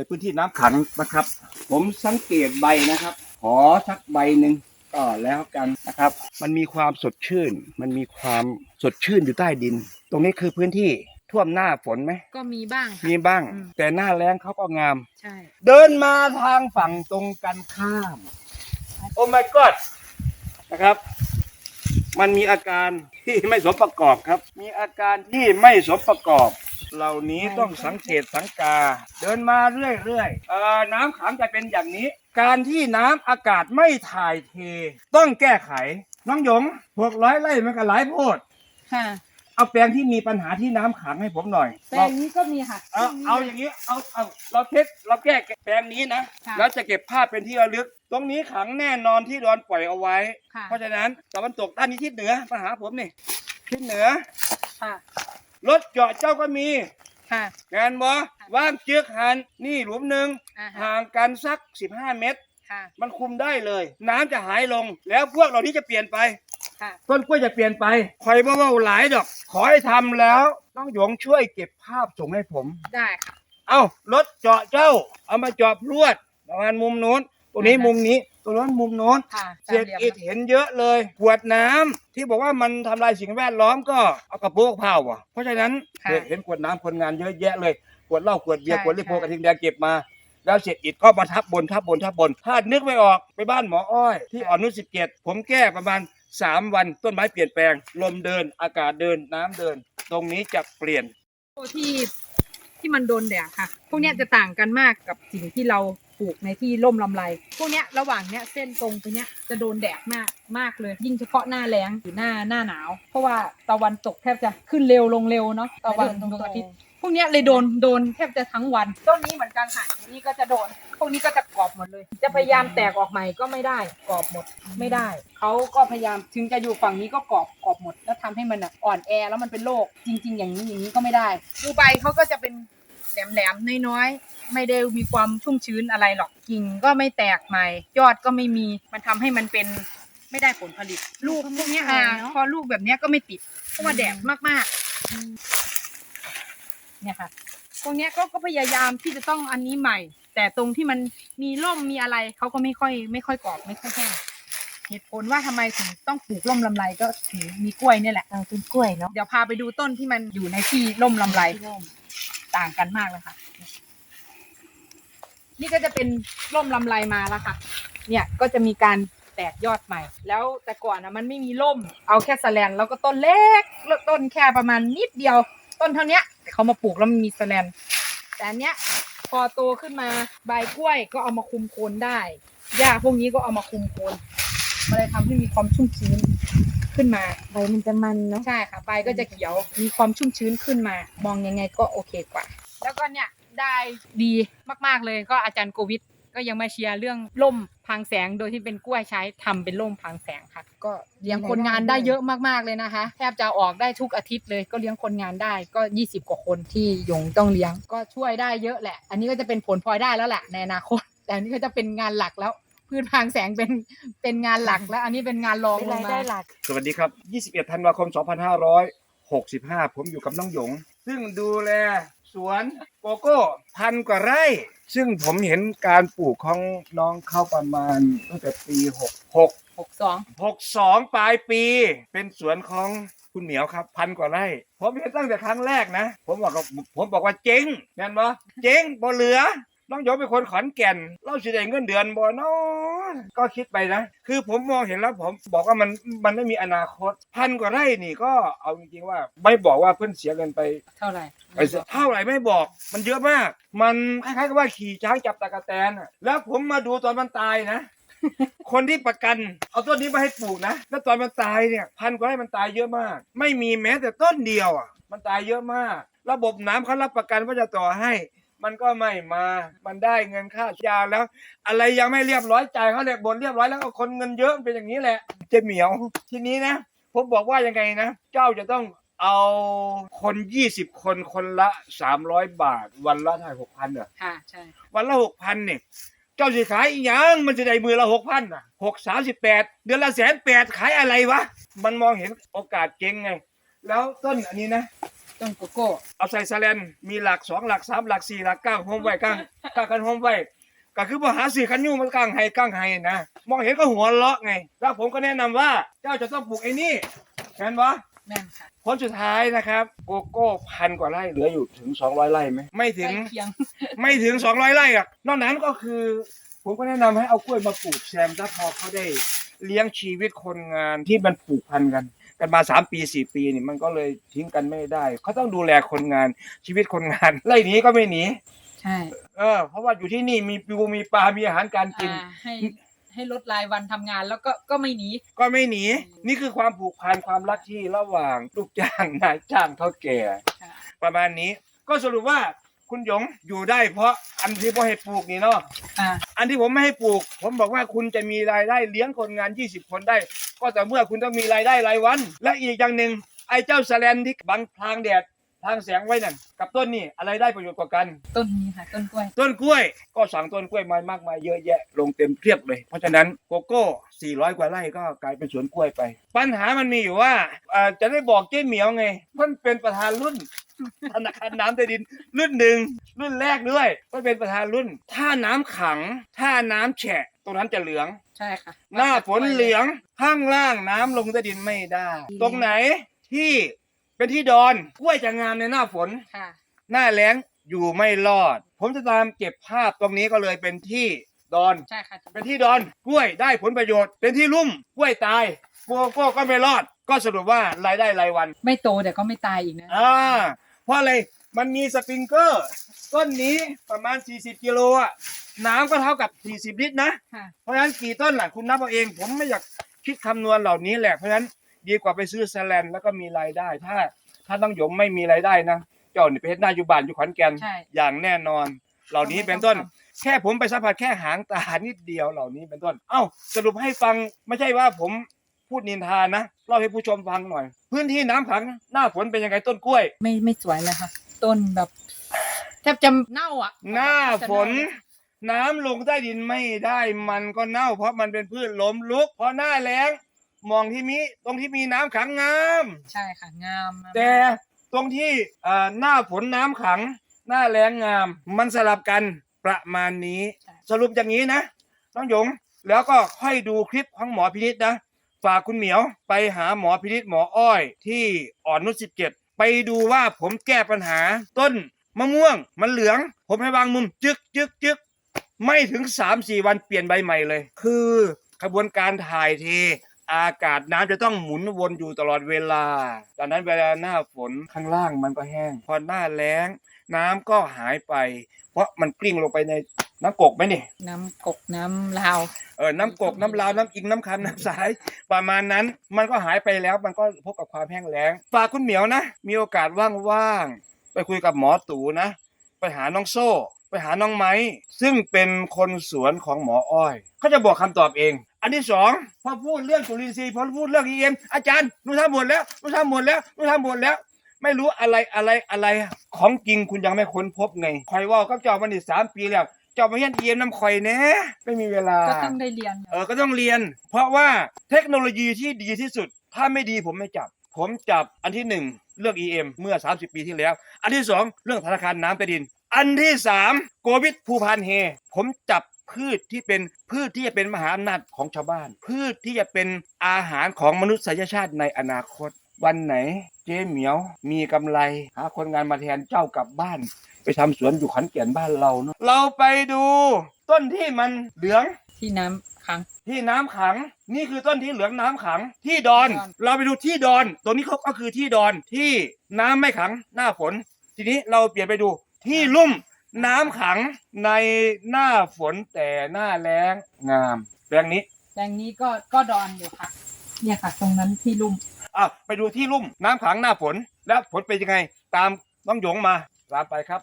ในพื้นที่น้ำขังนะครับ ผมสังเกตใบนะครับ ขอสักใบหนึ่งก็แล้วกันนะครับ มันมีความสดชื่น มันมีความสดชื่นอยู่ใต้ดิน ตรงนี้คือพื้นที่ท่วมหน้าฝนไหม ก็มีบ้างค่ะมีบ้าง อืมแต่หน้าแล้งเขาก็งาม ใช่ เดินมาทางฝั่งตรงกันข้าม โอ้ my god นะครับ มันมีอาการที่ไม่สมประกอบครับ มีอาการที่ไม่สมประกอบ เหล่านี้ต้องสังเกตสังกา เดินมาเรื่อยๆเอ่อน้ำขังจะเป็นอย่างนี้ การที่น้ำอากาศไม่ถ่ายเท ต้องแก้ไข น้องหยงพวกร้อยไร่มันก็หลายโพด ค่ะเอาแปลงที่มีปัญหาที่น้ำขังให้ผมหน่อยแปลงนี้ก็มีค่ะ เอาเอาอย่างนี้เอาเอาเราเทสเราแก้แปลงนี้นะ ค่ะ แล้วจะเก็บภาพเป็นที่ระลึก ตรงนี้ขังแน่นอนที่โดนปล่อยเอาไว้ ค่ะเพราะฉะนั้นตะวันตกด้านนี้ทิศเหนือมาหาผมนี่ทิศเหนือ ค่ะ รถเจาะเจ้าก็มีค่ะ งานบ่ว่างเจือกหันนี่หลุมหนึ่งอ่าฮะ ห่างกันสัก 15 เมตร ค่ะมันคุมได้เลย น้ำจะหายลง แล้วพวกเหล่านี้จะเปลี่ยนไป ค่ะต้นกล้วยจะเปลี่ยนไปคอยบ่เว่าหลายดอก ขอให้ทำแล้วต้องหยงช่วยเก็บภาพส่งให้ผม ได้ค่ะ เอ้ารถเจาะเจ้า เอามาเจาะพรวดประมาณมุมโน้นตรงนี้อ่าฮะ มุมนี้ตรง โน้นมุมโน้นค่ะเศษอิฐเห็นเยอะเลยขวดน้ำที่บอกว่ามันทำลายสิ่งแวดล้อมก็เอากระปุกเผาอะเพราะฉะนั้นค่ะเห็นขวดน้ำคนงานเยอะแยะเลยขวดเหล้าขวดเบียร์ใช่ขวดลิโพใช่กระทิงแดงเก็บมาแล้วเศษอิฐก็มาทับบนทับบนทับบน ถ้านึกไม่ออกไปบ้านหมออ้อย ที่อ่อนนุชสิบเจ็ดผมแก้ประมาณสามวันต้นไม้เปลี่ยนแปลง ลมเดินอากาศเดินน้ำเดิน ตรงนี้จะเปลี่ยนที่ ที่มันโดนแดดค่ะ พวกเนี้ยจะต่างกันมากกับสิ่งที่เราปลูกในที่ร่มลำไร พวกเนี้ยระหว่างเนี้ยเส้นตรงตัวเนี้ยจะโดนแดดมากมากเลย ยิ่งเฉพาะหน้าแล้งหรือหน้าหน้าหนาว เพราะว่าตะวันตกแทบจะขึ้นเร็วลงเร็วเนาะตะวันดวงอาทิตย์ พวกเนี้ยเลยโดนโดนแทบจะทั้งวัน ต้นนี้เหมือนกันค่ะอันนี่ก็จะโดน พวกนี้ก็จะกรอบหมดเลย จะพยายามแตกออกใหม่ก็ไม่ได้กรอบหมดไม่ได้เขาก็พยายามถึงจะอยู่ฝั่งนี้ก็กรอบกรอบหมด แล้วทำให้มันอะอ่อนแอแล้วมันเป็นโรคจริง ๆ อย่างนี้อย่างนี้ก็ไม่ได้ดูใบเขาก็จะเป็นแหลมๆน้อยๆไม่ได้มีความชุ่มชื้นอะไรหรอกกิ่งก็ไม่แตกใหม่ ยอดก็ไม่มีมันทำให้มันเป็นไม่ได้ผลผลิต ลูกพวกเนี้ยอ่าพอลูกแบบเนี้ยก็ไม่ติดเพราะว่าแดดมากๆ เนี่ยค่ะ ตรงเนี้ยก็ก็พยายามที่จะต้องอันนี้ใหม่ แต่ตรงที่มันมีร่มมีอะไรเขาก็ไม่ค่อย ไม่ค่อยกรอบไม่ค่อยแห้งเหตุผลว่าทำไมถึงต้องปลูกร่มลำไรก็ถึงมีกล้วยเนี่ยแหละ เอาต้นกล้วยเนาะเดี๋ยวพาไปดูต้นที่มันอยู่ในที่ร่มลำไรต่างกันมากเลยค่ะ นี่ก็จะเป็นร่มลำไรมาแล้วค่ะ เนี่ยก็จะมีการแตกยอดใหม่ แล้วแต่ก่อนนะมันไม่มีร่ม เอาแค่แสแลนแล้วก็ต้นเล็กแล้วต้นแค่ประมาณนิดเดียว ต้นเท่าเนี้ยแต่เขามาปลูกแล้วมันมีแสแลนแต่อันเนี้ยพอโตขึ้นมาใบกล้วยก็เอามาคุมโคนได้หญ้าพวกนี้ก็เอามาคุมโคนมันเลยทำให้มีความชุ่มชื้นขึ้นมา ใบมันจะมันเนาะใช่ค่ะใบก็จะเขียวมีความชุ่มชื้นขึ้นมา มองยังไงก็โอเคกว่า แล้วก็เนี่ยได้ดีมากๆเลยก็อาจารย์โควิด ก็ยังมาเชียร์เรื่องล่มพังแสงโดยที่เป็นกล้วยใช้ทำเป็นล่มพังแสงค่ะ ก็เลี้ยงคนงานได้เยอะมากๆเลยนะคะ แทบจะออกได้ทุกอาทิตย์เลยก็เลี้ยงคนงานได้ก็ 20 กว่าคนที่ยงต้องเลี้ยงก็ช่วยได้เยอะแหละ อันนี้ก็จะเป็นผลพลอยได้แล้วแหละในอนาคต แต่อันนี้ก็จะเป็นงานหลักแล้วพืชพังแสงเป็นเป็นงานหลักแล้วอันนี้เป็นงานรองเป็นลรางยมาได้หลักสวัสดีครับ 21 ธันวาคม 2565 ผมอยู่กับน้องหยง ซึ่งดูแล สวนโกโก้พันกว่าไร่ ซึ่งผมเห็นการปลูกของน้องเข้าประมาณตั้งแต่ปี 66 62 62 ปลายปี เป็นสวนของคุณเหมียวครับพันกว่าไร่ ผมเห็นตั้งแต่ครั้งแรกนะ ผมบอกกับผมบอกว่าเจ๊งแม่นบ่เจ๊งบ่เหลือ น้องหยงเป็นคนขอนแก่น เราสิได้เงินเดือนบ่เนาะก็คิดไปนะ คือผมมองเห็นแล้วผมบอกว่ามันมันไม่มีอนาคต พันกว่าไร่นี่ก็เอาจริงๆว่า ไม่บอกว่าเพิ่นเสียเงินไปเท่าไหร่ไปเสียเท่าไหร่ไม่บอก มันเยอะมาก มันคล้ายๆกับว่าขี่ช้างจับตะกะแตนอะแล้วผมมาดูตอนมันตายนะคนที่ประกันเอาต้นนี้มาให้ปลูกนะแล้วตอนมันตายเนี่ย พันกว่าไร่มันตายเยอะมาก ไม่มีแม้แต่ต้นเดียวอะมันตายเยอะมาก ระบบน้ำเขารับประกันว่าจะต่อให้ มันก็ไม่มา มันได้เงินค่ายาแล้ว อะไรยังไม่เรียบร้อยจ่ายเขาเลยบนเรียบร้อยแล้วก็คนเงินเยอะมันเป็นอย่างนี้แหละ เจ๊เหมียว ทีนี้นะ ผมบอกว่ายังไงนะ เจ้าจะต้องเอาคนยี่สิบคนคนละสามร้อยบาท วันละเท่าหกพันเหรอค่ะใช่วันละหกพันเนี่ยเจ้าสิขายอีหยังมันจะได้มือละหกพันอะหกสามสิบแปดเดือนละแสนแปดขายอะไรวะ มันมองเห็นโอกาสเจ๊งไง แล้วต้นอันนี้นะ ต้นโกโก้เอาใส่สแลนมีหลักสองหลักสามหลักสี่หลักก้างโฮมไว้ก้างก้างกันโฮมไว้ก็คือบ่หาสื่อคันยุ่งมันก้างให้ก้างให้นะมองเห็นก็หัวเราะไง แล้วผมก็แนะนำว่าเจ้าจะต้องปลูกไอ้นี่เห็นปะแม่นค่ะผลสุดท้ายนะครับ โกโก้พันกว่าไร่เหลืออยู่ถึง 200ไร่ไหมไม่ถึใกงล้เคียงไม่ถึง 200ไร่อะนอกนั้นก็คือ ผมก็แนะนำให้เอากล้วยมาปลูกแซมถ้าพอเขาได้เลี้ยงชีวิตคนงานที่มันผูกพันกัน กันมา3ปี4ปีนี่มันก็เลยทิ้งกันไม่ได้เขาต้องดูแลคนงานชีวิตคนงานไร่หนี้ก็ไม่หนีใช่เออเพราะว่าอยู่ที่นี่มีปูมีปลามีอาหารการกิน อ่าให้ให้ลดรายวันทำงานแล้วก็ก็ไม่หนี ก็ไม่หนี นี่คือความผูกพันความรักที่ระหว่างลูกจ้างนายจ้างเท่าแก่ ค่ะ ประมาณนี้ก็สรุปว่า คุณหยงอยู่ได้เพราะอันที่พ่อให้ปลูกนี่เนาะอ่า อันที่ผมไม่ให้ปลูก ผมบอกว่าคุณจะมีรายได้เลี้ยงคนงาน 20 คนได้ ก็แต่เมื่อคุณต้องมีรายได้รายวัน และอีกอย่างหนึ่งไอ้เจ้าแสแลนที่บังพลางแดดพลางแสงไว้นั่นกับต้นนี่อะไรได้ประโยชน์กว่ากัน ต้นนี้ค่ะ ต้นกล้วย ต้นกล้วยก็สั่งต้นกล้วยมามากมายเยอะแยะลงเต็มเพียบเลย เพราะฉะนั้นโกโก้ 400 กว่าไร่ก็กลายเป็นสวนกล้วยไป ปัญหามันมีอยู่ว่าเอ่อจะได้บอกเจ๊เหมียวไงมันเป็นประธานรุ่น ธนาคารน้ำใต้ดิน รุ่นหนึ่งรุ่นแรกด้วยก็เป็นประธานรุ่น ถ้าน้ำขัง ถ้าน้ำแฉะ ตรงนั้นจะเหลือง ใช่ค่ะหน้าฝนเหลือง ข้างล่างน้ำลงใต้ดินไม่ได้ ตรงไหนที่เป็นที่ดอนกล้วยจะงามในหน้าฝน ค่ะ หน้าแล้งอยู่ไม่รอด ผมจะตามเก็บภาพตรงนี้ก็เลยเป็นที่ดอน ใช่ค่ะเป็นที่ดอนกล้วยได้ผลประโยชน์ เป็นที่ลุ่มกล้วยตายโกโก้ก็ไม่รอด ก็สรุปว่ารายได้รายวัน ไม่โตแต่ก็ไม่ตายอีกนะ อ่าเพ ราะอะไรมันมีสปริงเกอร์ ต้นนี้ประมาณ 40 กิโลอะน้ำก็เท่ากับ 40 ลิตรนะ ค่ะ เพราะฉะนั้นกี่ต้นล่ะคุณนับเอาเอง ผมไม่อยากคิดคำนวณเหล่านี้แหละเพราะฉะนั้นดีกว่าไปซื้อแซลนแล้วก็มีรายได้ ถ้า ถ้าต้องหยมไม่มีรายได้นะเจ้านี่ไปเฮ็ดหน้าอยู่บ้านอยู่ขอนแก่นใช่ อย่างแน่นอน เหล่านี้เป็นต้น แค่ผมไปสัมผัสแค่หางตานิดเดียวเหล่านี้เป็นต้น เอ้าสรุปให้ฟังไม่ใช่ว่าผม พูดนินทานะเล่าให้ผู้ชมฟังหน่อย พื้นที่น้ำขัง หน้าฝนเป็นยังไงต้นกล้วย ไม่ไม่สวยเลยค่ะ ต้นแบบแทบจะเน่าอะหน้าฝนจะเาเลยน้ำลงใต้ดินไม่ได้มันก็เน่า เพราะมันเป็นพืชล้มลุกพอหน้าแล้งมองที่มีตรงที่มีน้ำขังงาม ใช่ค่ะงามมากแต่ตรงที่อ่าหน้าฝนน้ำขัง หน้าแล้งงาม มันสลับกันประมาณนี้ สรุปอย่างนี้นะน้องหยงแล้วก็ค่อยดูคลิปของหมอพินิษนะ ฝากคุณเหมียวไปหาหมอพินิษหมออ้อยที่อ่อนนุชสิบเจ็ดไปดูว่าผมแก้ปัญหา ต้นมะม่วงมันเหลือง ผมให้วางมุมจึกจึกจึกไม่ถึงสามสี่วันเปลี่ยนใบใหม่เลย คือขบวนการถ่ายเท อากาศน้ำจะต้องหมุนวนอยู่ตลอดเวลาดังนั้นเวลาหน้าฝนข้างล่างมันก็แห้ง พอหน้าแล้ง น้ำก็หายไป เพราะมันกลิ้งลงไปในน้ำกกไหมนี่น้ำกกน้ำลาว เออน้ำกกน้ำลาวน้ำอิงน้ำคำน้ำสาย ประมาณนั้นมันก็หายไปแล้วมันก็พบกับความแห้งแล้งฝากคุณเหมียวนะ มีโอกาสว่างๆไปคุยกับหมอตู่นะ ไปหาน้องโซ่ ไปหาน้องไม้ ซึ่งเป็นคนสวนของหมออ้อยเขาจะบอกคำตอบเอง อันที่สองพอพูดเรื่องจุลินทรีย์พอพูดเรื่องอีเอ็มอาจารย์หนูทำหมดแล้วหนูทำหมดแล้วหนูทำหมดแล้ว ไม่รู้อะไรอะไรอะไรของจริงคุณยังไม่ค้นพบไงคอยว่าก็เจ้ามันนี่สามปีแล้วเจ้ามาเฮียนเอียมน้ำคอยแน่ไม่มีเวลาก็ต้องได้เรียนเออก็ต้องเรียน เพราะว่าเทคโนโลยีที่ดีที่สุด ถ้าไม่ดีผมไม่จับ ผมจับอันที่หนึ่งเรื่อง EM เมื่อ 30 ปีที่แล้ว อันที่สองเรื่องธนาคารน้ำใต้ดิน อันที่สามโกวิดภูพานเฮ ผมจับพืชที่เป็นพืชที่จะเป็นมหาอำนาจของชาวบ้าน พืชที่จะเป็นอาหารของมนุษยชาติในอนาคต วันไหนเจ๊เหมียวมีกำไรหาคนงานมาแทนเจ้ากลับบ้าน ไปทำสวนอยู่ขอนแก่นบ้านเราเนาะเราไปดู ต้นที่มันเหลืองที่น้ำค้างที่น้ำขัง นี่คือต้นที่เหลืองน้ำขัง ที่ดอนดอน เราไปดูที่ดอนตรงนี้เขาก็คือที่ดอนที่น้ำไม่ขังหน้าฝน ทีนี้เราเปลี่ยนไปดูที่ลุ่มน้ำขังในหน้าฝนแต่หน้าแล้งงามแปลงนี้แปลงนี้ก็ก็ดอนอยู่ค่ะ เนี่ยค่ะ ตรงนั้นที่ลุ่ม อะไปดูที่ลุ่มน้ำขังหน้าฝน แล้วผลเป็นยังไง ตามน้องหยงมาตามไปครับ